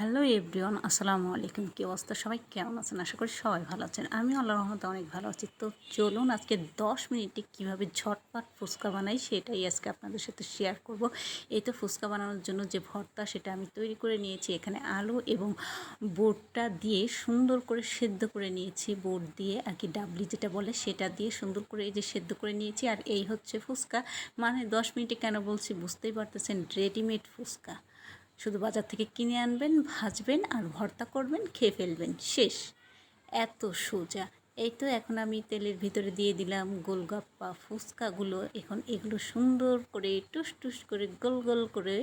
Hello everyone, আসসালামু আলাইকুম। কি অবস্থা? সবাই কেমন আছেন? আশা করি সবাই ভালো আছেন। আমি আল্লাহ রহমতে অনেক ভালো আছি। তো চলুন আজকে দশ মিনিটে কীভাবে ঝটপট ফুচকা বানাই সেটাই আজকে আপনাদের সাথে শেয়ার করব। এই তো ফুচকা বানানোর জন্য যে ভর্তা, সেটা আমি তৈরি করে নিয়েছি। এখানে আলু এবং বোটটা দিয়ে সুন্দর করে সেদ্ধ করে নিয়েছি। বোট দিয়ে আর কি ডাবলি যেটা বলে, সেটা দিয়ে সুন্দর করে এই যে সেদ্ধ করে নিয়েছি। আর এই হচ্ছে ফুচকা। মানে দশ মিনিটে কেন বলছি? বুঝতেই পারতেছেন রেডিমেড ফুচকা। শুধু বাজার থেকে কিনে আনবেন, ভাজবেন আর ভর্তা করবেন, খেয়ে ফেলবেন। শেষ। এত সোজা। এই তো এখন আমি তেলের ভিতরে দিয়ে দিলাম গোলগাপ্পা, ফুচকাগুলো। এখন এগুলো সুন্দর করে টুস টুস করে গোল গোল করে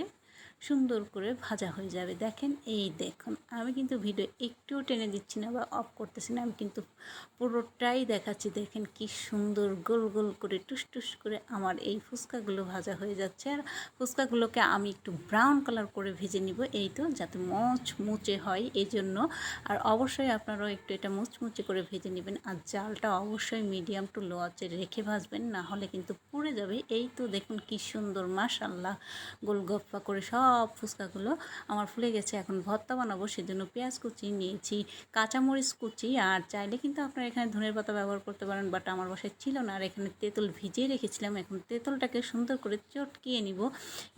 সুন্দর করে ভাজা হয়ে যাবে। দেখেন, এই দেখুন, আমি কিন্তু ভিডিও একটুও টেনে দিচ্ছি না বা অফ করতেছি না, আমি কিন্তু পুরোটাই দেখাচ্ছি। দেখেন, কি সুন্দর গোল গোল করে, টুস টুস করে আমার এই ফুচকাগুলো ভাজা হয়ে যাচ্ছে। আর ফুচকাগুলোকে আমি একটু ব্রাউন কালার করে ভেজে নিব এই তো, যাতে মচ মুচে হয় এই জন্য আর অবশ্যই আপনারাও একটু এটা মুচমুচে করে ভেজে নেবেন। আর জালটা অবশ্যই মিডিয়াম টু লো আছে রেখে ভাজবেন, না হলে কিন্তু পুড়ে যাবে। এই তো দেখুন, কি সুন্দর মাশাল্লাহ গোলগপ্পা করে সব ফুচকাগুলো আমার ফুলে গেছে। এখন ভর্তা বানাবো, সেজন্য পেঁয়াজ কুচি নিয়েছি, কাঁচামরিচ কুচি, আর চাইলে কিন্তু আপনারা এখানে ধনের পাতা ব্যবহার করতে পারেন বাট আমার বাসায় ছিল না, আর এখানে তেঁতুল ভিজিয়ে রেখেছিলাম। এখন তেঁতুলটাকে সুন্দর করে চটকিয়ে নিব।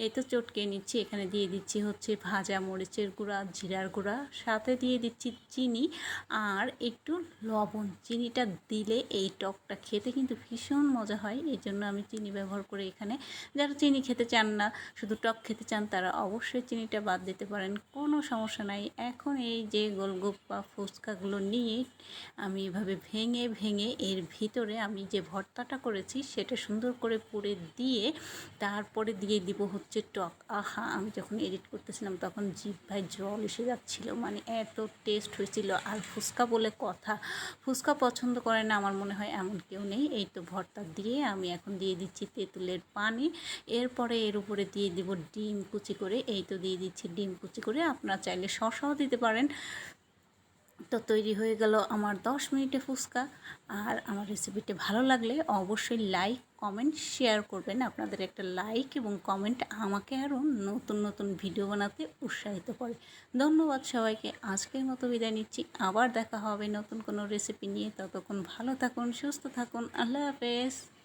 এই তো চটকিয়ে নিচ্ছি, এখানে দিয়ে দিচ্ছি হচ্ছে ভাজা মরিচের গুঁড়া, জিরার গুঁড়া, সাথে দিয়ে দিচ্ছি চিনি, আর একটু লবণ। চিনিটা দিলে এই টকটা খেতে কিন্তু ভীষণ মজা হয় এই জন্য আমি চিনি ব্যবহার করে এখানে। যারা চিনি খেতে চান না, শুধু টক খেতে চান, তারা অবশ্যই চিনিটা বাদ দিতে পারেন, কোনো সমস্যা নাই। এখন এই যে গোলগোপ্পা ফুচকাগুলো নিয়ে আমি এভাবে ভেঙে ভেঙে এর ভিতরে আমি যে ভর্তাটা করেছি সেটা সুন্দর করে পুড়ে দিয়ে তারপরে দিয়ে দিব হচ্ছে টক। আহা, আমি যখন এডিট করতেছিলাম তখন জিভ ভাই জল এসে যাচ্ছিল মানে এত টেস্ট হয়েছিল। আর ফুচকা বলে কথা, ফুচকা পছন্দ করে না আমার মনে হয় এমন কেউ নেই। এই তো ভর্তা দিয়ে আমি এখন দিয়ে দিচ্ছি তেঁতুলের পানি। এরপরে এর উপরে দিয়ে দিব ডিম, কুচি করে এই তো দিয়ে দিচ্ছি ডিম কুচি করে। আপনারা চাইলে শসাও দিতে পারেন। তো তৈরি হয়ে গেল আমার দশ মিনিটে ফুচকা। আর আমার রেসিপিটি ভালো লাগলে অবশ্যই লাইক কমেন্ট শেয়ার করবেন। আপনাদের একটা লাইক এবং কমেন্ট আমাকে আরও নতুন নতুন ভিডিও বানাতে উৎসাহিত করে। ধন্যবাদ সবাইকে। আজকের মতো বিদায় নিচ্ছি। আবার দেখা হবে নতুন কোনো রেসিপি নিয়ে। ততক্ষণ ভালো থাকুন, সুস্থ থাকুন। আল্লাহ হাফেজ।